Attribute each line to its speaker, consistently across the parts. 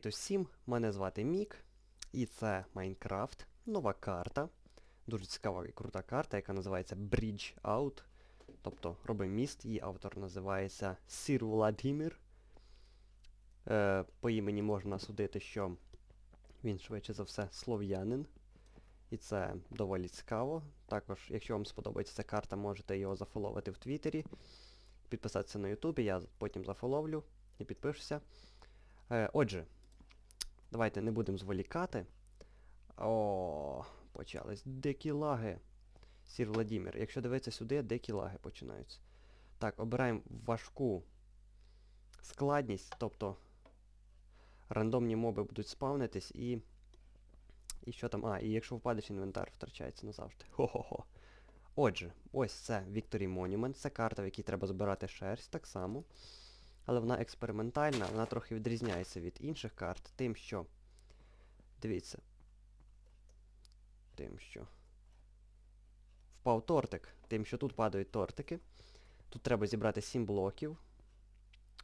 Speaker 1: Привіт усім! Мене звати Мік, і це Майнкрафт, нова карта. Дуже цікава і крута карта, яка називається Bridge Out. Тобто робимо міст, її автор називається Сір Владимир. Е, по імені можна судити, що він швидше за все слов'янин. І це доволі цікаво. Також, якщо вам сподобається ця карта, можете його зафоловити в Твіттері, підписатися на Ютубі, я потім зафоловлю і підпишуся. Е, отже, давайте не будемо зволікати. О, почались дикі лаги. Сір Владимир. Якщо дивитися сюди, дикі лаги починаються. Так, обираємо важку складність, тобто рандомні моби будуть спавнитись і... І що там? А, і якщо впадеш, інвентар втрачається назавжди. Хо-хо-хо. Отже, ось це Victory Monument, це карта, в якій треба збирати шерсть так само. Але вона експериментальна, вона трохи відрізняється від інших карт, тим, що... Дивіться. Тим, що... Впав тортик. Тим, що тут падають тортики. Тут треба зібрати 7 блоків.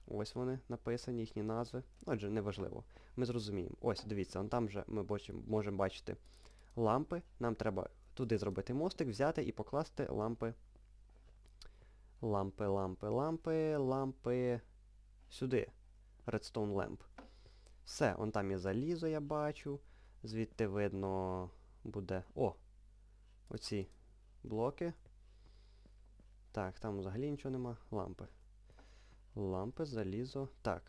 Speaker 1: Ось вони написані, їхні назви. Отже, неважливо. Ми зрозуміємо. Ось, дивіться, там вже ми можемо бачити лампи. Нам треба туди зробити мостик, взяти і покласти лампи. Лампи, лампи, лампи, лампи. Сюди. Redstone lamp. Все, он там є залізо, я бачу. Звідти видно буде... О! Оці блоки. Так, там взагалі нічого нема. Лампи. Лампи, залізо. Так.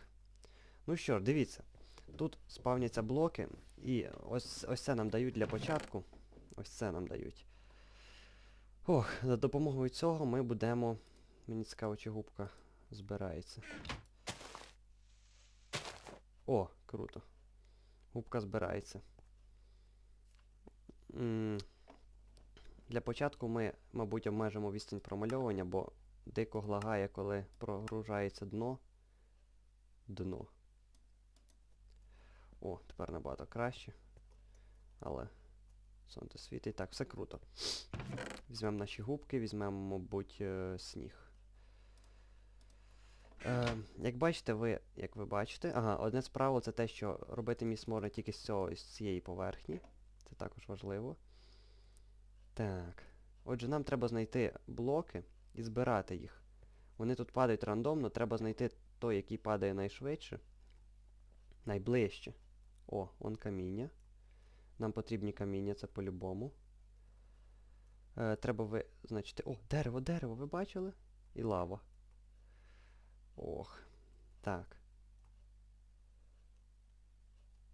Speaker 1: Ну що ж, дивіться. Тут спавняться блоки. І ось ось це нам дають для початку. Ось це нам дають. Ох, за допомогою цього ми будемо... Мені цікаво, чи губка збирається. О, круто. Губка збирається. Для початку ми, мабуть, обмежимо відстань промальовування, бо дико глагає, коли прогружається дно. Дно. О, тепер набагато краще. Але сонце світить. Так, все круто. Візьмемо наші губки, візьмемо, мабуть, е, сніг. Е, як бачите, ви, як ви бачите, ага, одне з правил це те, що робити міст можна тільки з цього, з цієї поверхні. Це також важливо. Так. Отже, нам треба знайти блоки і збирати їх. Вони тут падають рандомно, треба знайти той, який падає найшвидше. Найближче. О, вон каміння. Нам потрібні каміння, це по-любому. Е, треба ви, значить... О, дерево, дерево, ви бачили? І лава. Ох. Так.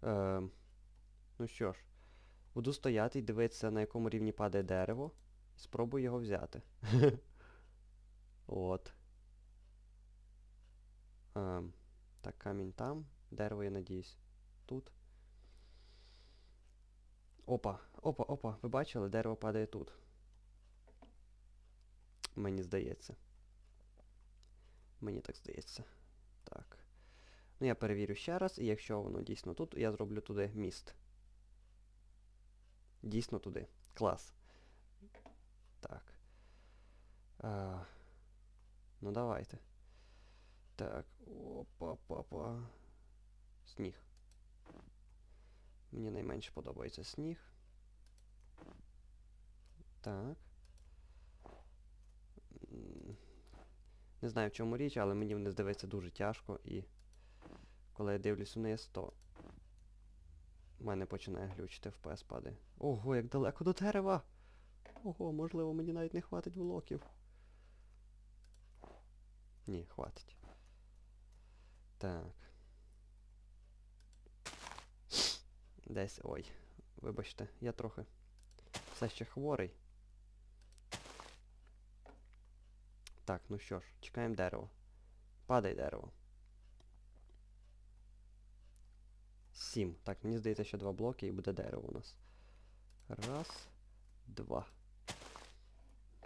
Speaker 1: Ем. Ну що ж. Буду стояти і дивитися, на якому рівні падає дерево. І спробую його взяти. От. Ем. Так, камінь там. Дерево, я надіюсь. Тут. Опа, опа, опа. Ви бачили? Дерево падає тут. Мені здається. Мені так здається. Так. Ну я перевірю ще раз, і якщо воно дійсно тут, я зроблю туди міст. Дійсно туди. Клас. Так. А, ну давайте. Так. Опа-па-па. Сніг. Мені найменше подобається сніг. Так. Не знаю в чому річ, але мені вони здається дуже тяжко і коли я дивлюсь вниз, то в мене починає глючити FPS падає. Ого, як далеко до дерева! Ого, можливо, мені навіть не хватить блоків. Ні, хватить. Так. Десь... Ой. Вибачте, я трохи все ще хворий. Так, ну що ж, чекаємо дерево. Падай дерево. Сім. Так, мені здається, що два блоки і буде дерево у нас. Раз, два.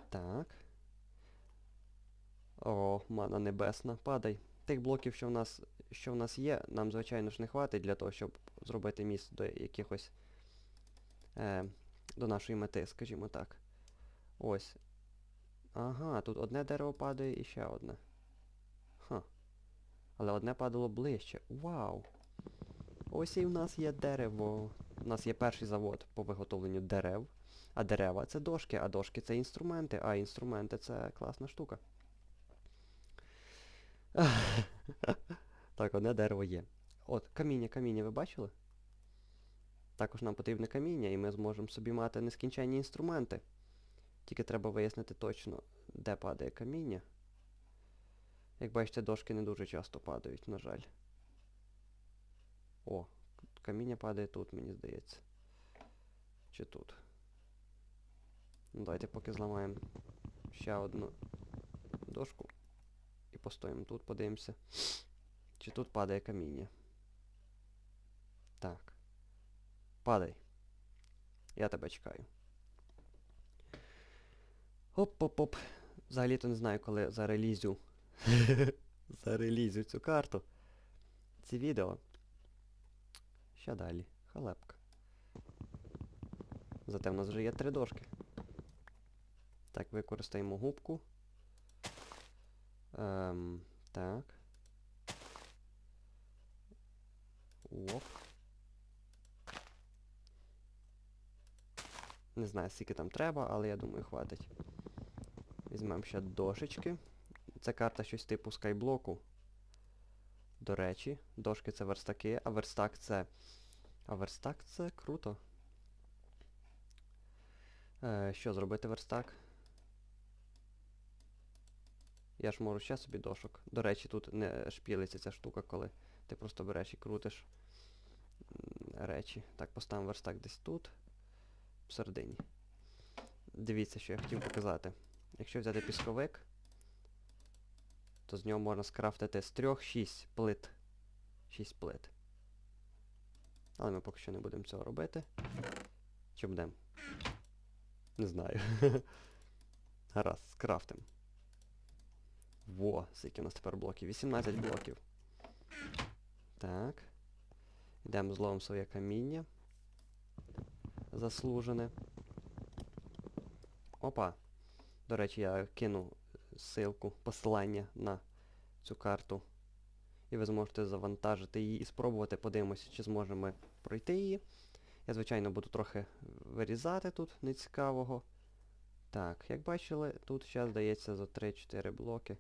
Speaker 1: Так. О, мана небесна. Падай. Тих блоків, що в нас що в нас є, нам, звичайно ж, не хватить для того, щоб зробити міст до якихось... Е, до нашої мети, скажімо так. Ось. Ага, тут одне дерево падає і ще одне. Ха. Але одне падало ближче. Вау! Ось і в нас є дерево. У нас є перший завод по виготовленню дерев. А дерева це дошки, а дошки це інструменти, а інструменти це класна штука. так, одне дерево є. От, каміння, каміння, ви бачили? Також нам потрібне каміння, і ми зможемо собі мати нескінченні інструменти. Тільки треба вияснити точно, де падає каміння. Як бачите, дошки не дуже часто падають, на жаль. О, каміння падає тут, мені здається. Чи тут? Ну, давайте поки зламаємо ще одну дошку. І постоїмо тут, подивимося. Чи тут падає каміння. Так. Падай. Я тебе чекаю. Оп-оп-оп. Взагалі-то не знаю, коли зарелізю. зарелізю цю карту. Ці відео. Ще далі. Халепка. Зате в нас вже є три дошки. Так, використаємо губку. Ем, так. Оп. Не знаю, скільки там треба, але я думаю, хватить. Візьмемо ще дошечки. Це карта щось типу скайблоку. До речі, дошки це верстаки, а верстак це... А верстак це круто. Е, що зробити верстак? Я ж можу ще собі дошок. До речі, тут не шпілиться ця штука, коли ти просто береш і крутиш речі. Так, поставимо верстак десь тут, всередині. Дивіться, що я хотів показати. Якщо взяти пісковик, то з нього можна скрафтити з 3-6 плит. 6 плит. Але ми поки що не будемо цього робити. Чи будемо? Не знаю. Гаразд, скрафтим. Во, скільки у нас тепер блоків? 18 блоків. Так. Йдемо зловимо своє каміння. Заслужене. Опа. До речі, я кину ссылку, посилання на цю карту. І ви зможете завантажити її і спробувати. Подивимося, чи зможемо ми пройти її. Я, звичайно, буду трохи вирізати тут нецікавого. Так, як бачили, тут ще здається за 3-4 блоки.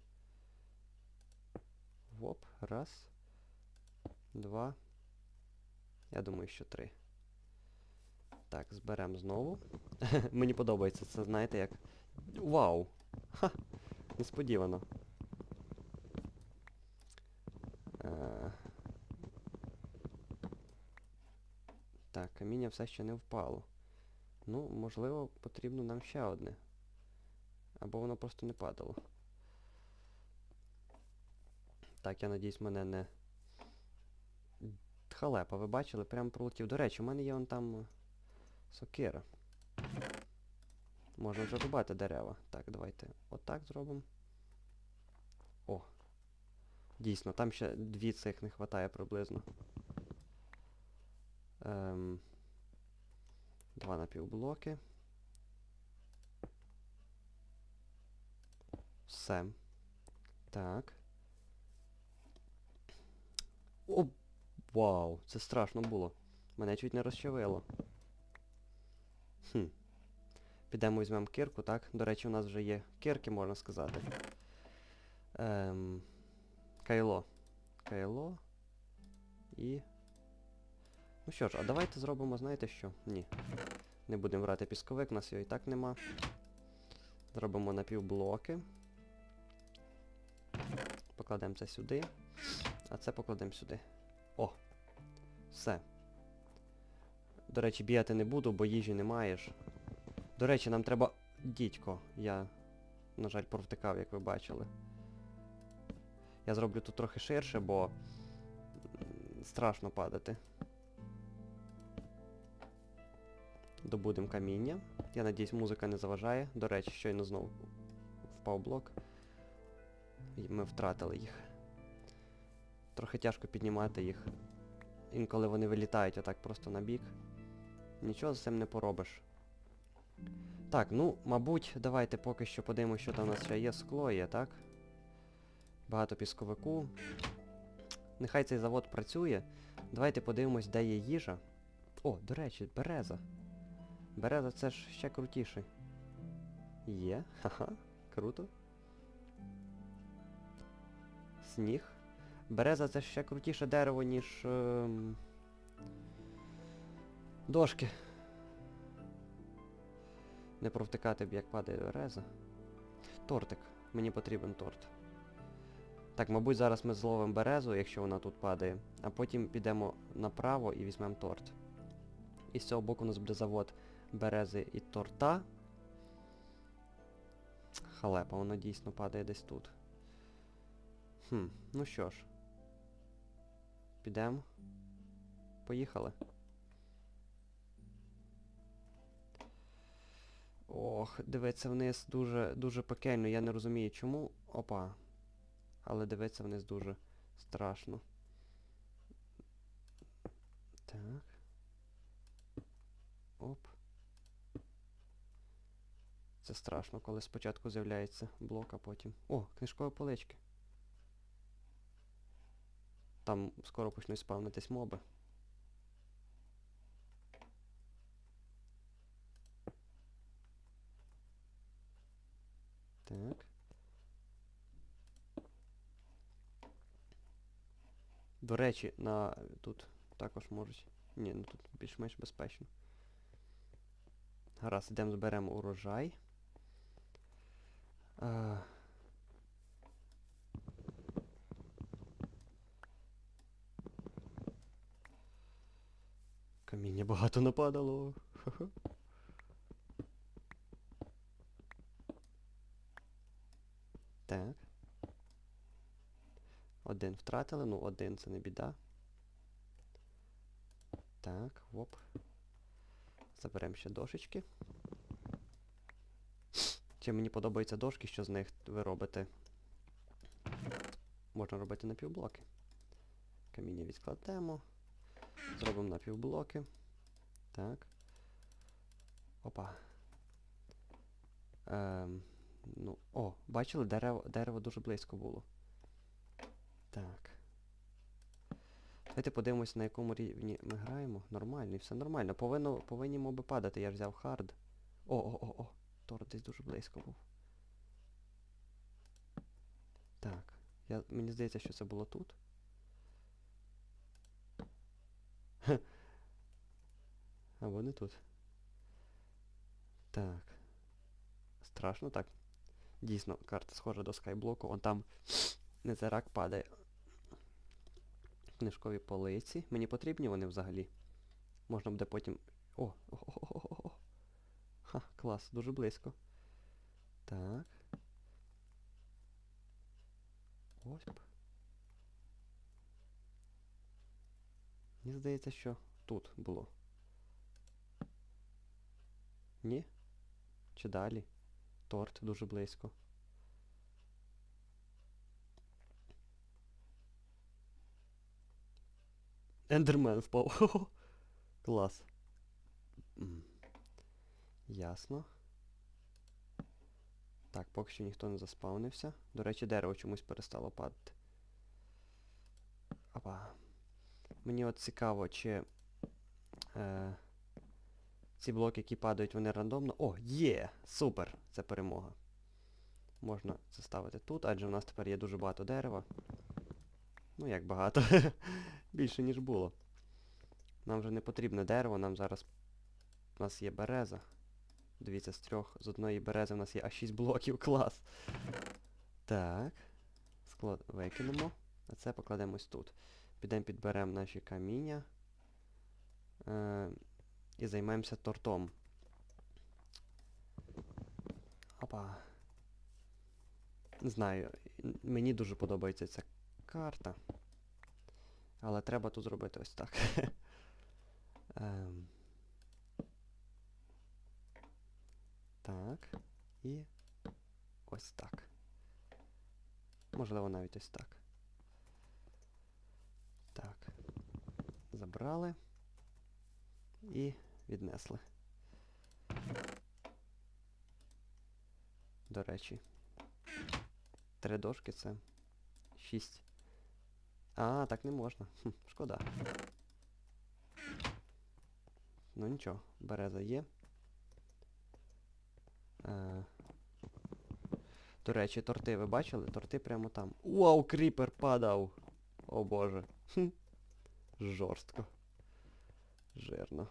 Speaker 1: Воп, раз. Два. Я думаю, що три. Так, зберемо знову. Мені подобається це, знаєте, як... Вау! Ха! Несподівано. Е... Так, каміння все ще не впало. Ну, можливо, потрібно нам ще одне. Або воно просто не падало. Так, я надіюсь, мене не... Халепа, ви бачили? Прям пролетів. До речі, у мене є вон там сокира. Можна вже рубати дерева. Так, давайте отак зробимо. О. Дійсно, там ще дві цих не вистачає приблизно. Ем, два напівблоки. Все. Так. О, вау, це страшно було. Мене чуть не розчавило. Хм. Підемо візьмемо кирку, так? До речі, у нас вже є кирки, можна сказати. Ем, кайло. Кайло. І... Ну що ж, а давайте зробимо, знаєте що? Ні. Не будемо брати пісковик, у нас його і так нема. Зробимо напівблоки. Покладемо це сюди. А це покладемо сюди. О! Все. До речі, бігати не буду, бо їжі не маєш. До речі, нам треба... Дідько, я, на жаль, провтикав, як ви бачили. Я зроблю тут трохи ширше, бо страшно падати. Добудемо каміння. Я надіюсь, музика не заважає. До речі, щойно знову впав блок. І ми втратили їх. Трохи тяжко піднімати їх. Інколи вони вилітають отак просто на бік. Нічого з цим не поробиш. Так, ну, мабуть, давайте поки що подивимося, що там у нас ще є. Скло є, так? Багато пісковику. Нехай цей завод працює. Давайте подивимось, де є їжа. О, до речі, береза. Береза це ж ще крутіше. Є, ха-ха, круто. Сніг. Береза це ще крутіше дерево, ніж. ем, Дошки. Не провтикати б, як падає береза. Тортик. Мені потрібен торт. Так, мабуть, зараз ми зловимо березу, якщо вона тут падає, а потім підемо направо і візьмемо торт. І з цього боку у нас буде завод берези і торта. Халепа, воно дійсно падає десь тут. Хм, ну що ж. Підемо. Поїхали. Ох, дивиться вниз дуже дуже пекельно, я не розумію чому. Опа. Але дивиться вниз дуже страшно. Так. Оп. Це страшно, коли спочатку з'являється блок, а потім... О, книжкові полички. Там скоро почнуть спавнитись моби. Так. До речі, на тут також можуть. Ні, ну тут більш-менш безпечно. Гаразд, йдемо зберемо урожай. А... Каміння багато нападало. Так. Один втратили, ну один це не біда. Так, оп. Заберемо ще дошечки. Чи мені подобаються дошки, що з них ви робите? Можна робити напівблоки. Каміння відкладемо. Зробимо напівблоки. Так. Опа. Ем, ну, о, бачили, дерево, дерево дуже близько було. Так. Давайте подивимось, на якому рівні ми граємо. Нормально, все нормально. Повинно, повинні моби падати, я взяв хард. О-о-о-о, торт десь дуже близько був. Так. Я, мені здається, що це було тут. Хе. Або не тут. Так. Страшно так. Дійсно, карта схожа до скайблоку. Он там незерак падає. Книжкові полиці. Мені потрібні вони взагалі. Можна буде потім... О! О-о-о-о-о! Ха, клас, дуже близько. Так. Ось. Мені здається, що тут було. Ні? Чи далі? Торт дуже близько. Ендермен впав. Клас. Ясно. Так, поки що ніхто не заспавнився. До речі, дерево чомусь перестало падати. Опа. Мені от цікаво, чи е, ці блоки, які падають, вони рандомно. О, є! Супер! Це перемога. Можна це ставити тут, адже в нас тепер є дуже багато дерева. Ну як багато. Більше, ніж було. Нам вже не потрібне дерево, нам зараз... У нас є береза. Дивіться, з трьох, з одної берези у нас є аж 6 блоків, клас. Так. Склад викинемо. А це покладемо ось тут. Підемо підберемо наші каміння. Е, і займаємося тортом. Опа. Не знаю, мені дуже подобається ця карта. Але треба тут зробити ось так. Ем. Так. І ось так. Можливо, навіть ось так. Так. Забрали. І віднесли. До речі. Три дошки це 6. А, так не можна. Хм, шкода. Ну нічого, береза є. Е, до речі, торти ви бачили? Торти прямо там. Вау, кріпер падав! О боже. Хм. Жорстко. Жирно.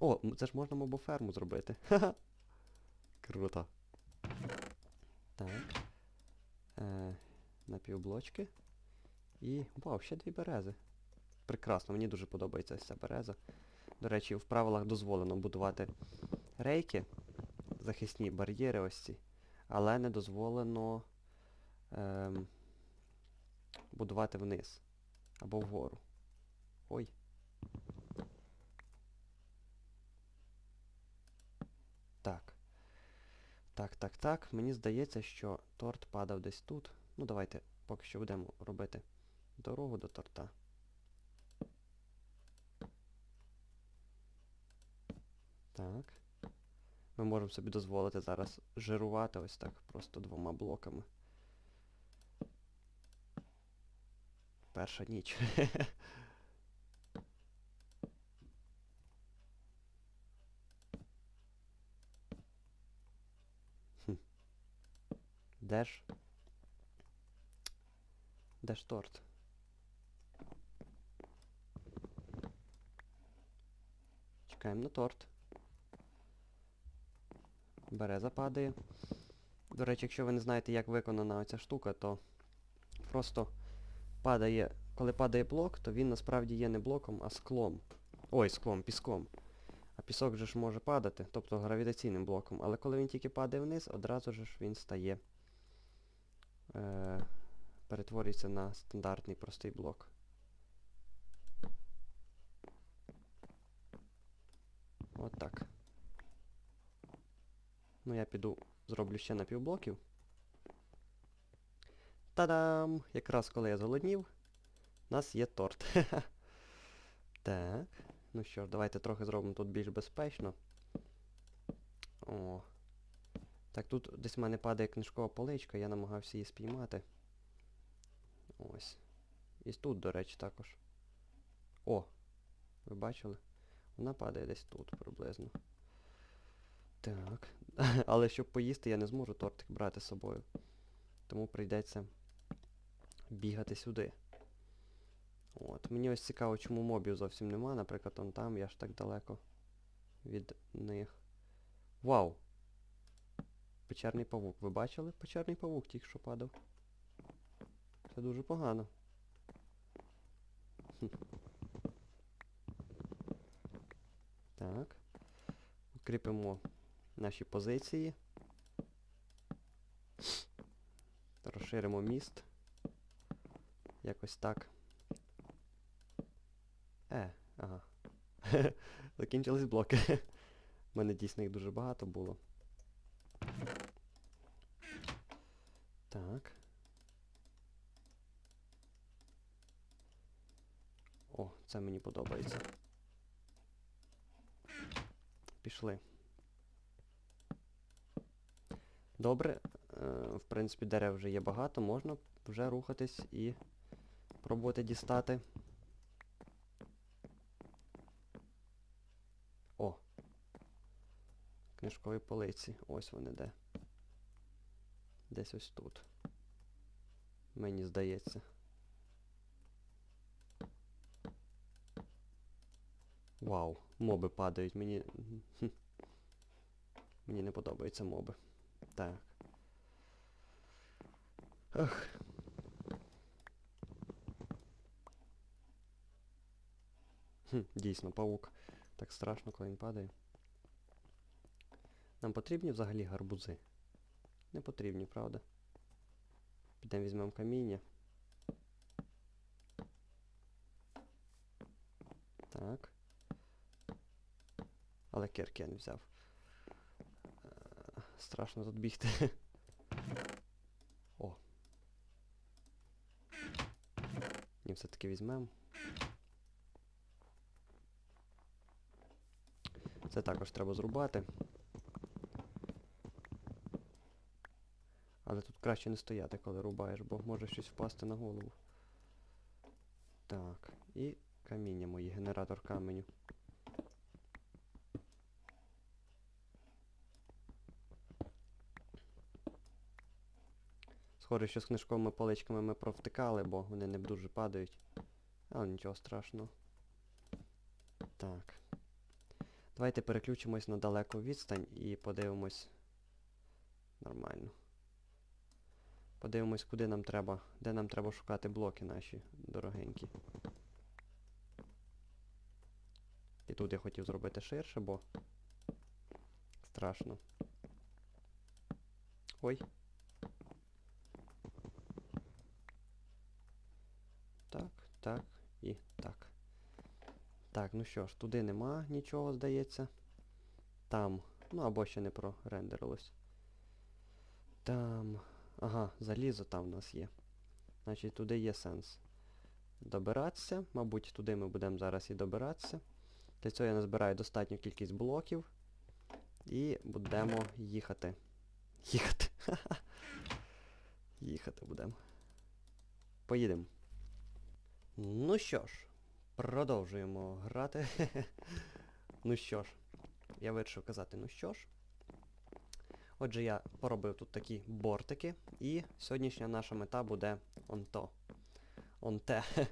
Speaker 1: О, це ж можна мобоферму зробити. Ха-ха. Круто. Так. Е, напівблочки. І. Вау, ще дві берези. Прекрасно, мені дуже подобається ця береза. До речі, в правилах дозволено будувати рейки, захисні бар'єри ось ці, але не дозволено ем, будувати вниз або вгору. Ой. Так. Так, так, так. Мені здається, що торт падав десь тут. Ну, давайте поки що будемо робити дорогу до торта. Так. Ми можемо собі дозволити зараз жирувати ось так, просто двома блоками. Перша ніч. Де ж? Де ж торт? Чекаємо на торт. Береза падає. До речі, якщо ви не знаєте, як виконана оця штука, то просто падає, коли падає блок, то він насправді є не блоком, а склом. Ой, склом, піском. А пісок же ж може падати, тобто гравітаційним блоком. Але коли він тільки падає вниз, одразу ж він стає. Е, перетворюється на стандартний простий блок. От так. Ну я піду, зроблю ще напівблоків. Та-дам! Якраз коли я зголоднів, у нас є торт. так. Ну що ж, давайте трохи зробимо тут більш безпечно. О. Так, тут десь в мене падає книжкова поличка, я намагався її спіймати. Ось. І тут, до речі, також. О! Ви бачили? Вона падає десь тут приблизно. Так. Але щоб поїсти, я не зможу тортик брати з собою. Тому прийдеться бігати сюди. От. Мені ось цікаво, чому мобів зовсім нема. Наприклад, он там, я ж так далеко від них. Вау! Печерний павук. Ви бачили? Печерний павук тільки що падав. Це дуже погано. Хм. Так. Укріпимо наші позиції. Розширимо міст. Якось так. Е, ага. Закінчились блоки. У мене дійсно їх дуже багато було. Так. О, це мені подобається. Пішли. Добре. Е, в принципі, дерев вже є багато, можна вже рухатись і пробувати дістати. О! Книжкові полиці. Ось вони де. Десь ось тут. Мені здається. Вау, моби падають. Мені. Мені не подобаються моби. Так. Ах. Хм, дійсно, павук. Так страшно, коли він падає. Нам потрібні взагалі гарбузи? Не потрібні, правда? Підемо візьмемо каміння. Так. Але кирки я не взяв. Е, Страшно тут бігти. О. Ні, все-таки візьмемо. Це також треба зрубати. Але тут краще не стояти, коли рубаєш, бо може щось впасти на голову. Так, і каміння мої, генератор каменю. Схоже, що з книжковими поличками ми провтикали, бо вони не дуже падають. Але нічого страшного. Так. Давайте переключимось на далеку відстань і подивимось. Нормально. Подивимось, куди нам треба, де нам треба шукати блоки наші дорогенькі. І тут я хотів зробити ширше, бо страшно. Ой. Так, і так. Так, ну що ж, туди нема нічого, здається. Там. Ну або ще не прорендерилось. Там. Ага, залізо там в нас є. Значить, туди є сенс. Добиратися. Мабуть, туди ми будемо зараз і добиратися. Для цього я назбираю достатню кількість блоків. І будемо їхати. Їхати. Їхати будемо. Поїдемо. Ну що ж, продовжуємо грати. ну що ж, я вирішив казати, ну що ж. Отже, я поробив тут такі бортики, і сьогоднішня наша мета буде он то. Он те.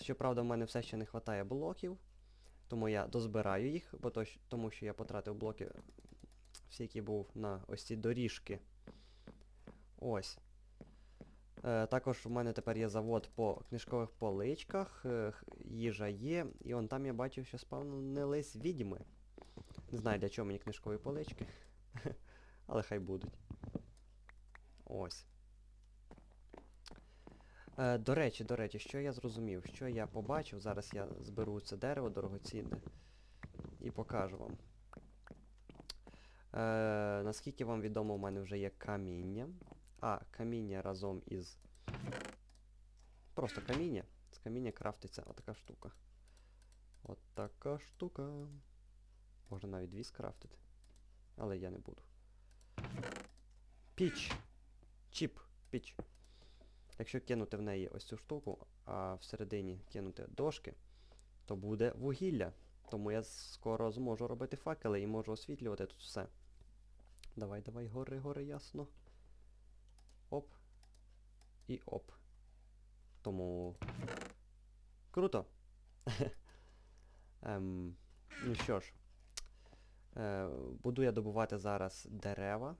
Speaker 1: Щоправда, в мене все ще не вистачає блоків, тому я дозбираю їх, бо то, тому що я потратив блоки, всі, які був на ось ці доріжки. Ось. Е, також в мене тепер є завод по книжкових поличках, е, їжа є, і он там я бачив, що спавнились відьми. Не знаю, для чого мені книжкові полички. Але хай будуть. Ось. Е, до речі, до речі, що я зрозумів, що я побачив, зараз я зберу це дерево дорогоцінне і покажу вам. Е, наскільки вам відомо, у мене вже є каміння. А, каміння разом із. Просто каміння. З каміння крафтиться отака штука. От така штука. Можна навіть дві скрафтити. Але я не буду. Піч. Чіп. Піч. Якщо кинути в неї ось цю штуку, а всередині кинути дошки, то буде вугілля. Тому я скоро зможу робити факели і можу освітлювати тут все. Давай, давай, гори, гори, ясно. І оп. Тому. Круто. ем, ну що ж. Е, буду я добувати зараз дерева,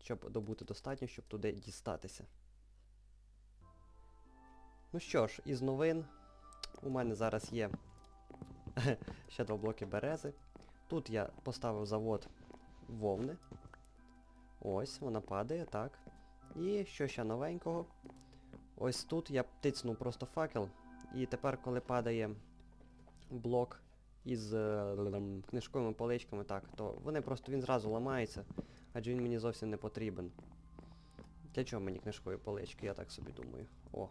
Speaker 1: щоб добути достатньо, щоб туди дістатися. Ну що ж, із новин у мене зараз є ще два блоки берези. Тут я поставив завод вовни. Ось, вона падає, так. І що ще новенького? Ось тут я тицнув просто факел. І тепер, коли падає блок із е, книжковими поличками, так, то вони просто він зразу ламається, адже він мені зовсім не потрібен. Для чого мені книжкові полички, я так собі думаю. О.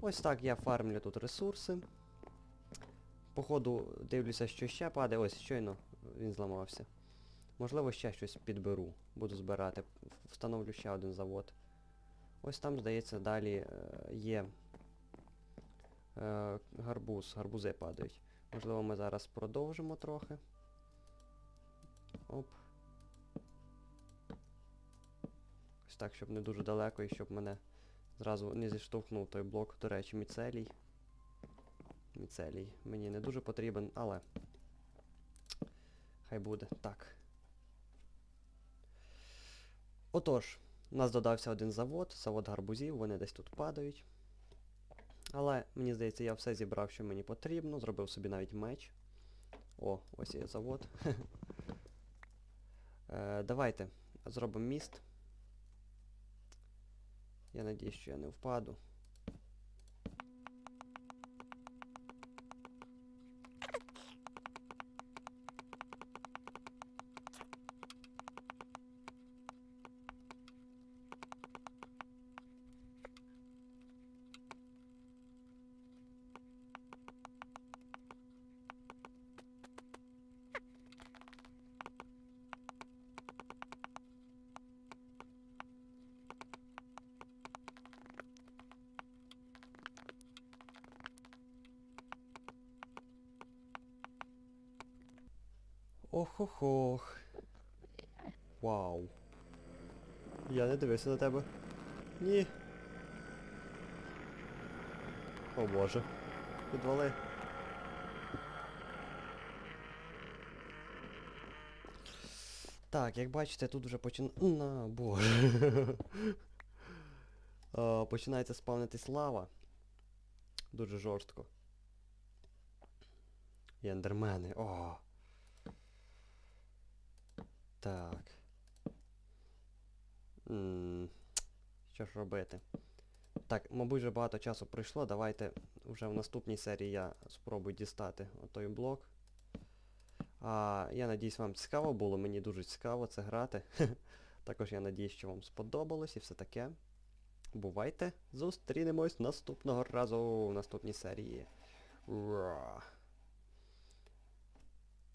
Speaker 1: Ось так я фармлю тут ресурси. Походу дивлюся, що ще падає. Ось щойно він зламався. Можливо, ще щось підберу. Буду збирати. Встановлю ще один завод. Ось там, здається, далі е, є е, гарбуз. Гарбузи падають. Можливо, ми зараз продовжимо трохи. Оп. Ось так, щоб не дуже далеко і щоб мене зразу не зіштовхнув той блок, до речі, міцелій. Міцелій. Мені не дуже потрібен, але. Хай буде. Так. Отож, у нас додався один завод, завод гарбузів, вони десь тут падають. Але, мені здається, я все зібрав, що мені потрібно, зробив собі навіть меч. О, ось є завод. е, давайте зробимо міст. Я надіюсь, що я не впаду. Ох-ох-ох. Вау. Я не дивився на тебе. Ні. О боже. Підвали. Так, як бачите, тут вже почин... На, боже. Е, Починається спавнитись лава. Дуже жорстко. І ендермени. О. Так. М, Що ж робити? Так, мабуть, вже багато часу пройшло. Давайте вже в наступній серії я спробую дістати отой блок. А, я надіюсь, вам цікаво було, мені дуже цікаво це грати. Також я надіюсь, що вам сподобалось і все таке. Бувайте, зустрінемось наступного разу в наступній серії. Ура!